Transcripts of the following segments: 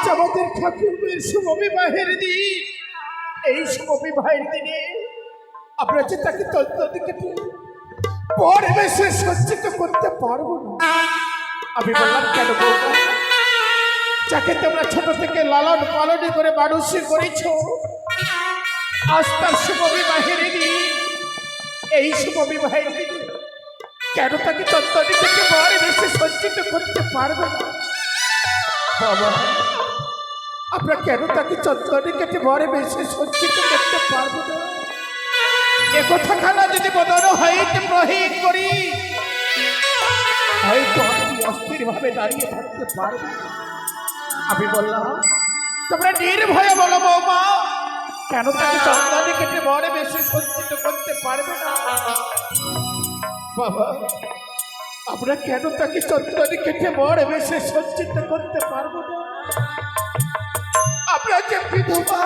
আজ আমাদের ঠাকুরের শুভ বিবাহের দিন। এই শুভ বিবাহের দিনে আমরা যে তাকে তত্ত্ব দিকে পরে বেশি সজ্জিত করতে পারব না। আমি বললাম, কেন যাকে তোমরা ছোট থেকে লালন পালন করে মানুষ করেছ, আজ তার শুভ বিবাহের দিন। এই শুভ বিবাহের দিন কেন তাকে তত্ত্বটি থেকে পরে বেশি সজ্জিত করতে পারব না? বাবা আমরা কেন তাকে চন্দ্রনী কেটে বেশি সজ্জিত করতে পারব না? এ কথা খানা যদি বদল হইতে প্রহিত করি। হয়তো আমি অস্থির ভাবে দাঁড়িয়ে থাকতে পারব। আমি বললাম, তোমরা নির্ভয়ে বলো বৌমা, কেন তাকে চন্দ্রনী কেটে মরে বেশি সজ্জিত করতে পারবে না? বাবা, আমরা কেন তাকে চন্দ্রনী কেটে মরে বেশি সজ্জিত করতে পারব না? আমরা যে বিধবা।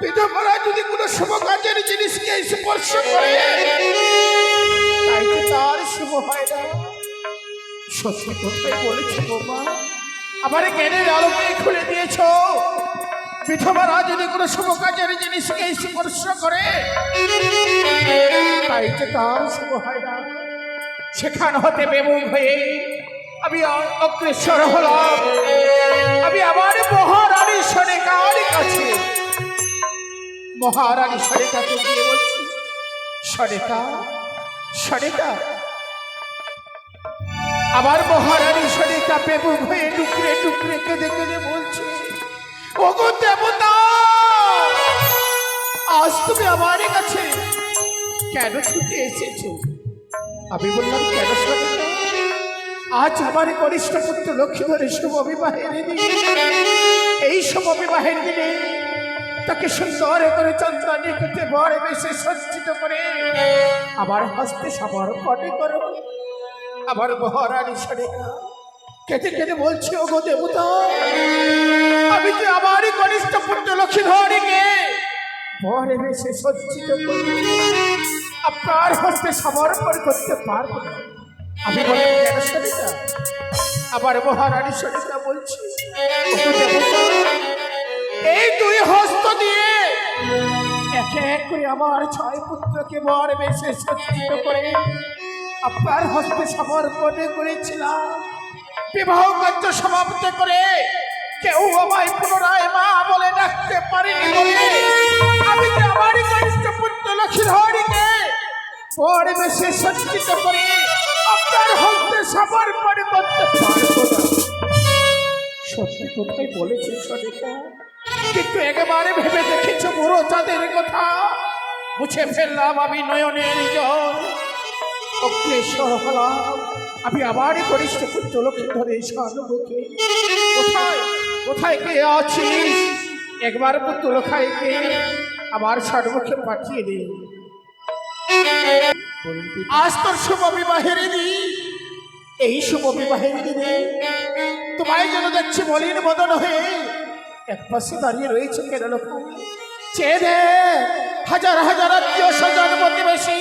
বিধবারা যদি কোনো শুভ কাজের জিনিসকে স্পর্শ করে, তাই তার শুভ হয় না। সত্যি কথাই বলেছি বোমা, আমার জ্ঞানের আলোকে খুলে দিয়েছ। বিধবারা যদি কোনো শুভ কাজের জিনিসকে স্পর্শ করে, তাই তার শুভ হয় না। সেখান হতে বেমুখ হয়ে আমি অগ্রসর হলাম। আমি আমার মহারানী সরেকার কাছে। মহারানী সরেকাকে গিয়ে বলছি, সরেকা সরেকা। আবার মহারানী সরেকা বেমুখ হয়ে টুকরে টুকরে কেঁদে কেঁদে বলছে, ওগো দেবতা, আজ তুমি আমার কাছে কেন ছুটে এসেছ? আমি বললাম, কেন না? আজ আমার কনিষ্ঠ পুত্র লক্ষ্মীধরের শুভ বিবাহের এই শুভ বিবাহের দিনে তাকে সুন্দর করে চন্দ্রানী করতে বড় বেশি সজ্জিত করে আমার হস্তে সমর্পণে করো। আমার মহারানী সরেকা কেটে কেটে বলছে ও গো দেবতা, আমি যে আমারই কনিষ্ঠ পুত্র লক্ষ্মীধরীকে বড় বেশি সজ্জিত করে আপনার হস্তে সমর্পণ করতে পারব না। আমি আবার মহারানী সরিতা বলছি এই দুই হস্ত দিয়ে এক এক করে আমার ছয় পুত্রকে বর বেশে সজ্জিত করে আপনার হস্তে সমর্পণে করেছিলাম। বিবাহ কার্য সমাপ্ত করে কেউ আমায় পুনরায় মা বলে ডাকতে পারেনি। বলে আমি যে আমার কনিষ্ঠ পুত্র লক্ষ্মীধরীকে বড় বেশি সজ্জিত করে আপনার হস্তে সমর্পণ করতে পারব না। সত্যি কোথায় বলেছে সরিতা কিন্তু একেবারে ভেবে দেখেছ বুড়ো চাঁদের কথা? মুছে ফেললাম আমি নয়নের জল অগ্রেসর হলাম আমি আবারই কনিষ্ঠ পুত্র লক্ষ্মী ধরে স্বর্ণমুখে কোথায়? কোথায় কে আছিস একবার পুত্র লক্ষাইকে আমার স্বর্ণমুখে পাঠিয়ে দে আজ তোর শুভ বিবাহের দিন। এই শুভ বিবাহের দিনে তোমায় যেন দেখছি মলিন বদন হয়ে। এক পাশে দাঁড়িয়ে রয়েছে কেন লোক। চেয়ে হাজার হাজার আত্মীয় স্বজন প্রতিবেশী।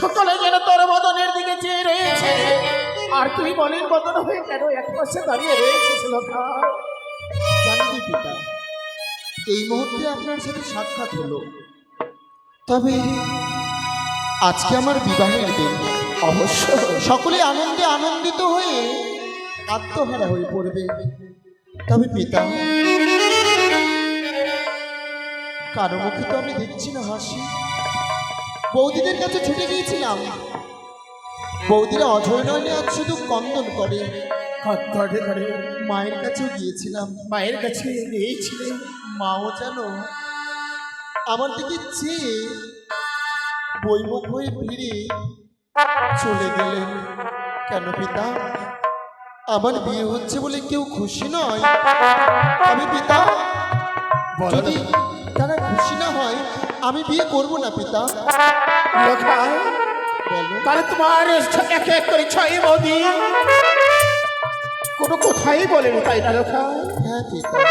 সকলে যেন তোর বদনের দিকে চেয়ে রয়েছে। আর তুই মলিন বদন হয়ে কেন এক পাশে দাঁড়িয়ে রয়েছিস পিতা, এই মুহূর্তে আপনার সাথে সাক্ষাৎ হলো। তবে আজকে আমার বিবাহের দিন। অবশ্য। সকলে আনন্দে আনন্দিত হয়ে আত্মহারা হয়ে পড়বে। তবে পিতা কারও মুখে তো আমি দেখছি না হাসি। বৌদিদের কাছে ছুটে গিয়েছিলাম। বৌদিরা অঝয় নয়নে আজ শুধু কন্দন করে। ধরে ধরে মায়ের কাছেও গিয়েছিলাম। মায়ের কাছে নিয়েছিলেন মাও যেন আমার দিকে চেয়ে বইমুখ হয়ে ফিরে চলে গেলেন। কেন পিতা? আমার বিয়ে হচ্ছে বলে কেউ খুশি নয়। আমি পিতা যদি তারা খুশি না হয় আমি বিয়ে করব না পিতা। তাহলে তোমার এক এক করে ছয় মোদি কোনো কথাই বলেনি তাই না লোকায় হ্যাঁ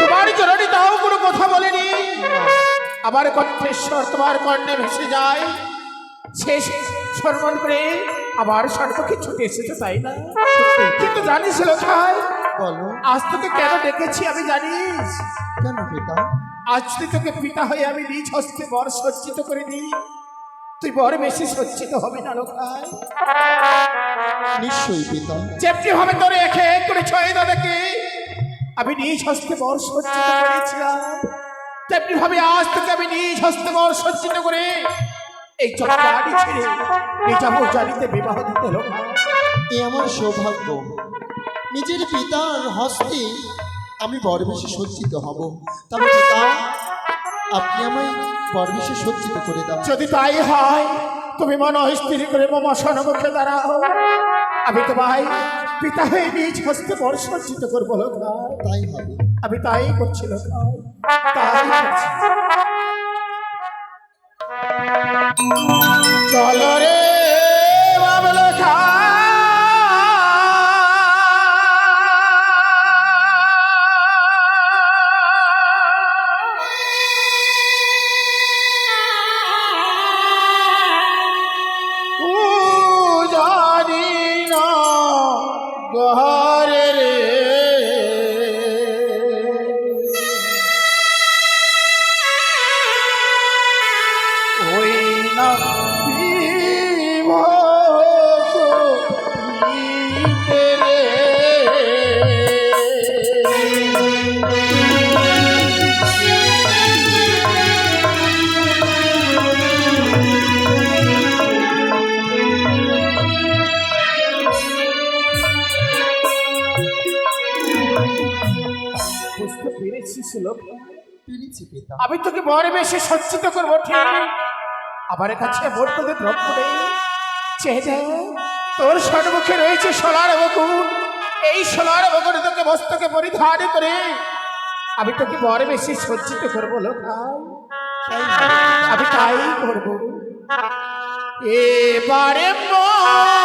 তোমার জননী তাও কোনো কথা বলেনি। আমার কণ্ঠেশ্বর তোমার কর্ণে ভেসে যায়। শেষ সম্মান করে আবার সর্বকে ছুটে এসেছে তাই না? কিন্তু জানিস লোকায় বলো। আজ তোকে কেন ডেকেছি আমি জানিস? কেন পিতা? আজ তুই তোকে পিতা হয়ে আমি নিজ হস্তে বর সজ্জিত করে দিই। তুই বর বেশি সজ্জিত হবে না লোকায় নিশ্চয়ই পিতা। যেমনি ভাবে তোর একে এক করে ছয় দাদাকে আমি নিজ হস্তে বর সজ্জিত করেছিলাম। তেমনি ভাবে আজ তোকে আমি নিজ হস্তে বর সজ্জিত করে এই চটকাটি ছেড়ে নিজামো জানিতে বিবাহ দিতে হলো এ আমার সৌভাগ্য। নিজের পিতার হস্তে আমি বরবেশে সজ্জিত হব। তবে পিতা আপনি আমায় বরবেশে সজ্জিত করে দাও। যদি তাই হয় তুমি মনে স্থির করে মামা সনমুখে দাঁড়াও। আমি তোমায় পিতা হয়ে নিজ হস্তে বর সজ্জিত করব লোক। তাই হবে। আমি তাই করছি লোক। তাই চলো রে বাবলো জানি না গহরে লোক পিতা আমি তোকে বরে বেশি সজ্জিত করব আমার কাছে তোদের তোর সন্মুখে রয়েছে সোলার বকুন এই সোলার বকুন তোকে মস্তকে পরিধান করে। আমি তোকে বরে বেশি সজ্জিত করব লোকাই আমি তাই করব। এবারে মুকুট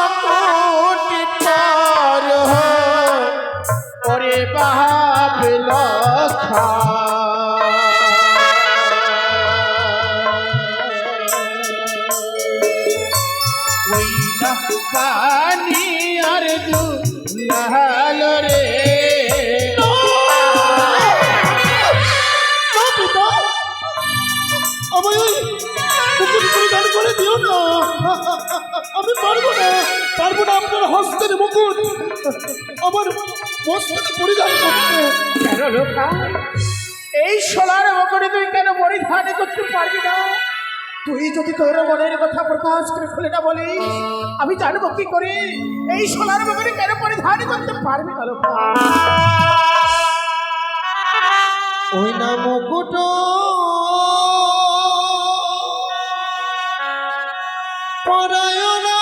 আমার মস্তকে পরিধান কেন লোকা? এই সোলার মকরে তুই কেন পরিধান করতে পারবি না? তুই যদি তোর মনের কথা প্রকাশ করে খুলে না বলিস, আমি জানব কি করে? এই সোলার মকরে কেন পরিধান করতে পারবি না ওই না মুকুট। পরায়ণা।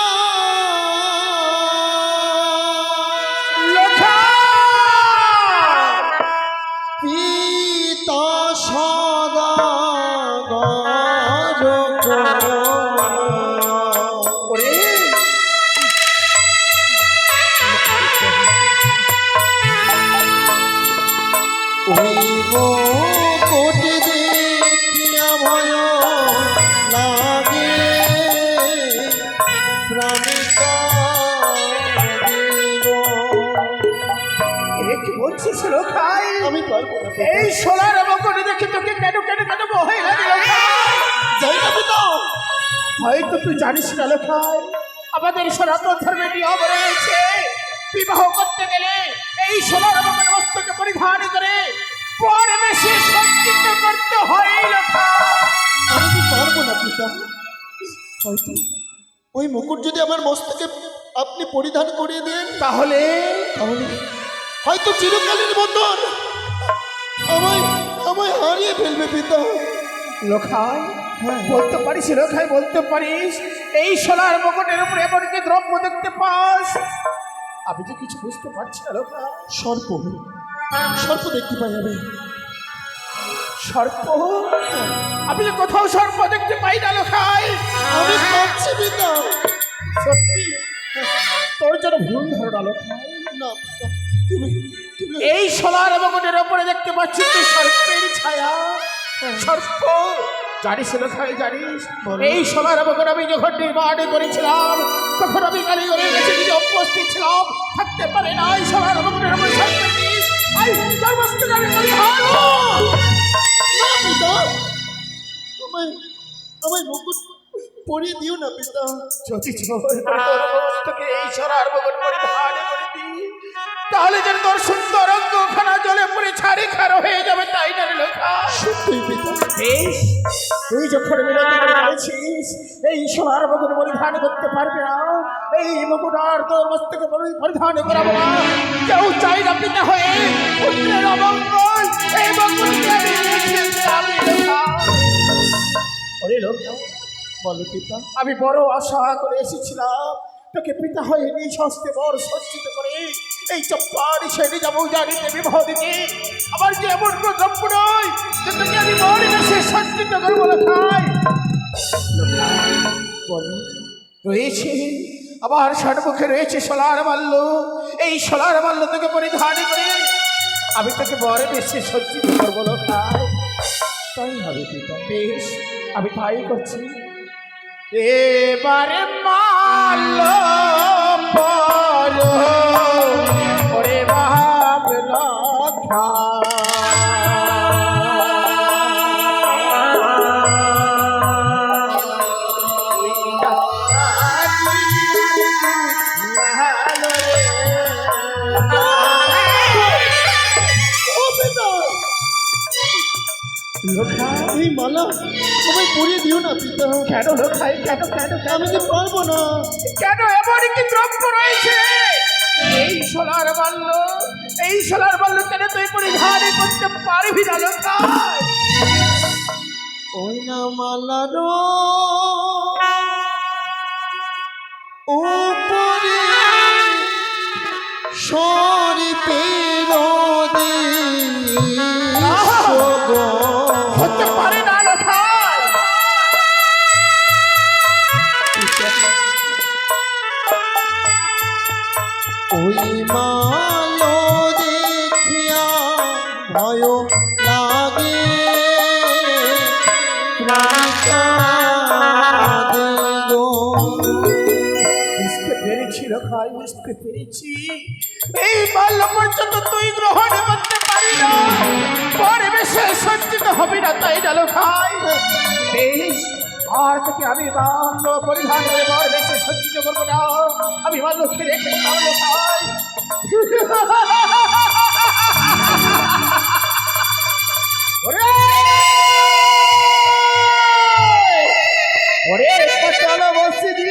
কি বলছিস লোকাই আমি পারব এই সোলার মকরে দেখে তোকে কেন কেন কেন লাগে যাই হয়তো তুই জানিস না লেখায় আমাদের সনাতন ধর্মে নিয়ম রয়েছে। বিবাহ করতে গেলে এই সোনার মগন বস্ত্রকে পরিধান করে পরে বেশি সজ্জিত করতে হয় লেখা আমি পারব না পিতা? হয়তো। ওই মুকুট যদি আমার মস্তকে আপনি পরিধান করিয়ে দেন তাহলে? তাহলে হয়তো চিরকালের মতন আমায় আমায় হারিয়ে ফেলবে পিতা। লোখায় হ্যাঁ। বলতে পারিস লোখায় বলতে পারিস এই সোনার মগনের উপরে এমন কি দ্রব্য দেখতে পাস। আমি তো কিছু বুঝতে পারছি না লোখা সর্প সর্প দেখতে পাই আমি। সর্প আমি যে কোথাও সর্প দেখতে পাই না লোখায় আমি সত্যি? তোর জন্য ভুল ধারণা না তুমি তুমি এই সোলার মগনের ওপরে দেখতে পাচ্ছি তুই সর্পের ছায়া। সর্প জানিস লোখাই জানিস? এই সোলার মগন আমি যখন নির্মাণ করেছিলাম তখন আমি কালীগড়ের কাছে নিজে উপস্থিত ছিলাম। থাকতে পারে না এই সোলার মগনের ওপরে সর্পের নিয়ে পরিয়ে দিও না পিতা। যদি করে এই সরার বগন পরিধান করে দিই। তাহলে যেন তোর সুন্দর অঙ্গখানা জলে পড়ে ছাড়ি খারো হয়ে যাবে তাই না পিতা। বেশ তুই যখন বিরতি এই সোনার মুকুট পরিধান করতে পারবে না। এই মুকুট আর তোর মস্তকে পরিধান করাবো না। কেউ চাই না পিতা হয়ে। পুত্রের অমঙ্গল এই বলো পিতা, আমি বড় আশা করে এসেছিলাম। তোকে পিতা হয়ে নিজ হস্তে বড় সজ্জিত করে এই চপ্পারি ছেড়ে যাব জানিতে বিবাহ দিতে। আমার যে এমন দ্রব্য নয় যে তোকে আমি বড় বেশি সজ্জিত করব না খাই? বলো, রয়েছে, আবার ষড়মুখে রয়েছে সোলার মাল্য। এই সোলার মাল্য তোকে পরিধান করে আমি তোকে বড় বেশি সজ্জিত করব না তাই হবে পিতা, বেশ, আমি তাই করছি। এবারে মালো বলো ওরে বাপ লক্ষা এই মালা তোমায় পরিয়ে দিও না পিতা। কেন লোখাই কেন কেন আমি তো পারব না? কেন এমন কি দ্রব্য রয়েছে? এই সোলার বাল্য এই সোলার বাল্য কেন তুই পরিধান করতে পারবি না লোকাই ওই না মালার উপরে সরি পেরো হতে পারে না লোকাই ওই মালো দেখিয়া ভয় লাগে। বুঝতে পেরেছি এই বাল্য পর্যন্ত তুই গ্রহণ করতে পারি না পরিবেশে সজ্জিত হবে না তাই না লোকাই বেশ, আর থেকে আমি বাল্য পরিধান করে পরিবেশে সজ্জিত করব না। আমি বাল্যকে রেখে দিলাম লোকাই ওরে! ওরে, একটা চলো বসে দি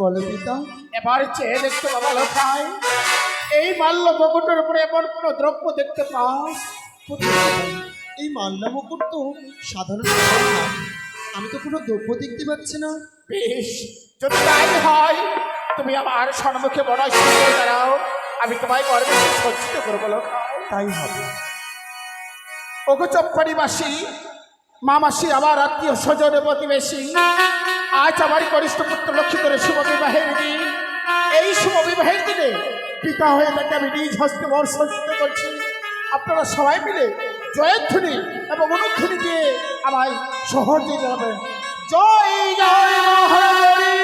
বলো পিতা এবার চেয়ে দেখতে বাবা এই মাল্য বকুটের উপরে এমন কোনো দ্রব্য দেখতে পাস এই মাল্লা মুকুট তো সাধারণ আমি তো কোনো দ্রব্য দেখতে পাচ্ছি না। বেশ যদি তাই হয় তুমি আমার সম্মুখে বড় সুন্দর দাঁড়াও। আমি তোমায় গর্বে সজ্জিত করব তাই হবে। ওগো চপ্পাড়ি মাসি মা মাসি আমার আত্মীয় স্বজন প্রতিবেশী। আজ আমার কনিষ্ঠ পুত্র লক্ষ্য করে শুভ বিবাহের দিন। এই শুভ বিবাহের দিনে পিতা হয়ে তাকে আমি নিজ হস্তে বর্ষিত করছি। আপনারা সবাই মিলে জয়ধ্বনি এবং অনুধ্বনি দিয়ে আমায় শহর দিয়ে যাবেন জয় জয় মহারাজের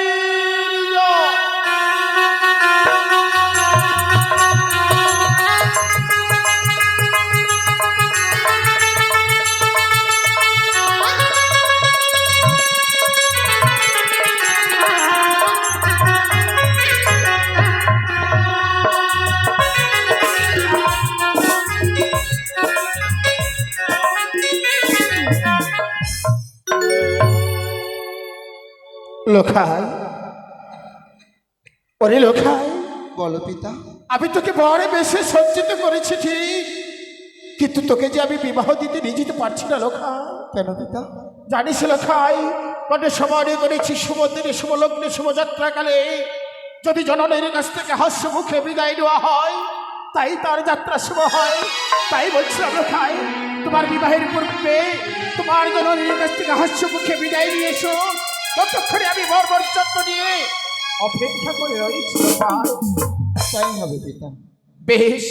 লোখাই ওরে লোখাই বলো পিতা। আমি তোকে বড় বেশি সজ্জিত করেছি ঠিক কিন্তু তোকে যে আমি বিবাহ দিতে নিয়ে যেতে পারছি না লোখা কেন পিতা? জানিস লোখাই কত সময় করেছি শুভ দিনে শুভ লগ্নে শুভযাত্রাকালে। যদি জননের কাছ থেকে হাস্য মুখে বিদায় নেওয়া হয় তাই তার যাত্রা শুভ হয়। তাই বলছিলাম খাই তোমার বিবাহের পূর্বে তোমার জননীর কাছ থেকে হাস্য মুখে বিদায় নিয়ে এসো। ততক্ষণে আমি বর্বর যত্ন নিয়ে অপেক্ষা করে রয়েছি। তাই হবে পিতা বেশ